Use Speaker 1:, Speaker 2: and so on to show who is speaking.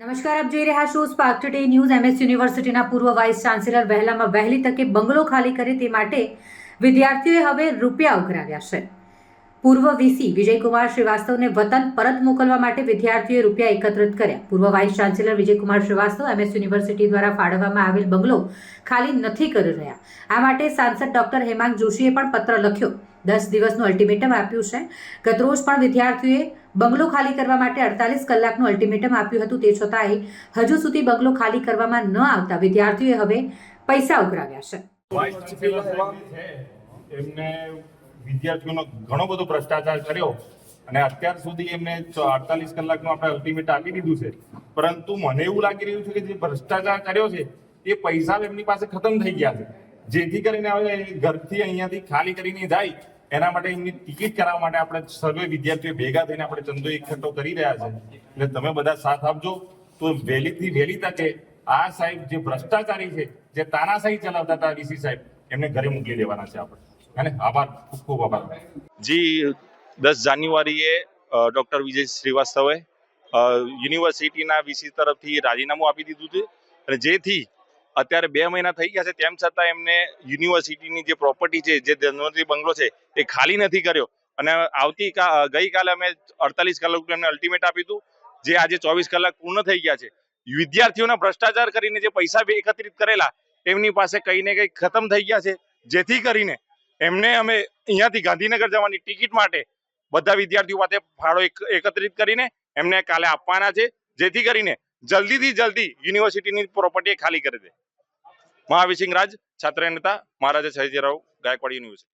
Speaker 1: નમસ્કાર, આપ જોઈ રહ્યા છો સ્પાર્ક ટુડે ન્યૂઝ એમએસ યુનિવર્સિટીના પૂર્વ વાઇસ ચાન્સેલર વહેલામાં વહેલી તકે બંગલો ખાલી કરે તે માટે વિદ્યાર્થીઓએ હવે રૂપિયા ઉઘરાવ્યા છે. પૂર્વ વીસી વિજયકુમાર શ્રીવાસ્તવને વતન પરત મોકલવા માટે વિદ્યાર્થીઓએ રૂપિયા એકત્રિત કર્યા. પૂર્વ vice chancellor Vijaykumar Shrivastava MS university દ્વારા ફાળવવામાં આવેલ બંગલો ખાલી નથી કરી રહ્યા. આ માટે સાંસદ ડોક્ટર હેમાંગ જોશીએ પણ પત્ર લખ્યો. દસ દિવસનું અલ્ટિમેટમ આપ્યું છે. ગતરોજ પણ વિદ્યાર્થીઓએ બંગલો ખાલી કરવા માટે અડતાલીસ કલાકનું અલ્ટિમેટમ આપ્યું હતું. તે છતાંય હજુ સુધી બંગલો ખાલી કરવામાં ન આવતા વિદ્યાર્થીઓએ હવે પૈસા ઉઘરાવ્યા છે.
Speaker 2: એમને વિદ્યાર્થીઓનો ઘણો બધો ભ્રષ્ટાચાર કર્યો અને અત્યાર સુધી એમને અડતાલીસ કલાકનું આપણે અલ્ટિમેટ આપી દીધું છે. પરંતુ મને એવું લાગી રહ્યું છે કે જે ભ્રષ્ટાચાર કર્યો છે, એ પૈસા એમની પાસે ખતમ થઈ ગયા છે. જેથી કરીને હવે ઘરથી અહીંયાથી ખાલી કરીને જાય. એના માટે એમની ટિકિટ કરાવવા માટે આપણે સર્વે વિદ્યાર્થીઓ ભેગા થઈને આપણે ચંદો એકઠો કરી રહ્યા છે. એટલે તમે બધા સાથ આપજો. તો વહેલીથી વહેલી તકે આ સાહેબ જે ભ્રષ્ટાચારી છે, જે તાનાશાહી ચલાવતા હતા ડીસી સાહેબ, એમને ઘરે મોકલી દેવાના છે આપણે. અને આભાર, ખૂબ ખૂબ આભાર.
Speaker 3: જી, દસ જાન્યુઆરીએ ડોક્ટર વિજય શ્રીવાસ્તવે યુનિવર્સિટીના વીસી તરફથી રાજીનામું આપી દીધું છે. અને જેથી અત્યારે બે મહિના થઈ ગયા છે, તેમ છતાં એમને યુનિવર્સિટીની જે પ્રોપર્ટી છે, જે ધનવંતરી બંગલો છે, એ ખાલી નથી કર્યો. અને આવતી ગઈકાલે અમે અડતાલીસ કલાક એમને અલ્ટિમેટ આપ્યું હતું, જે આજે ચોવીસ કલાક પૂર્ણ થઈ ગયા છે. વિદ્યાર્થીઓના ભ્રષ્ટાચાર કરીને જે પૈસા એકત્રિત કરેલા, એમની પાસે કંઈ ને કંઈ ખતમ થઈ ગયા છે. જેથી કરીને એમને અમે અહીંયાથી ગાંધીનગર જવાની ટિકિટ માટે બધા વિદ્યાર્થીઓ પાસે ફાળો એકત્રિત કરીને એમને કાલે આપવાના છે. જેથી કરીને જલ્દીથી જલ્દી યુનિવર્સિટીની પ્રોપર્ટી ખાલી કરી દે. મહાવીર સિંહ રાજ છાત્ર નેતા, મહારાજા સયાજીરાવ ગાયકવાડ યુનિવર્સિટી.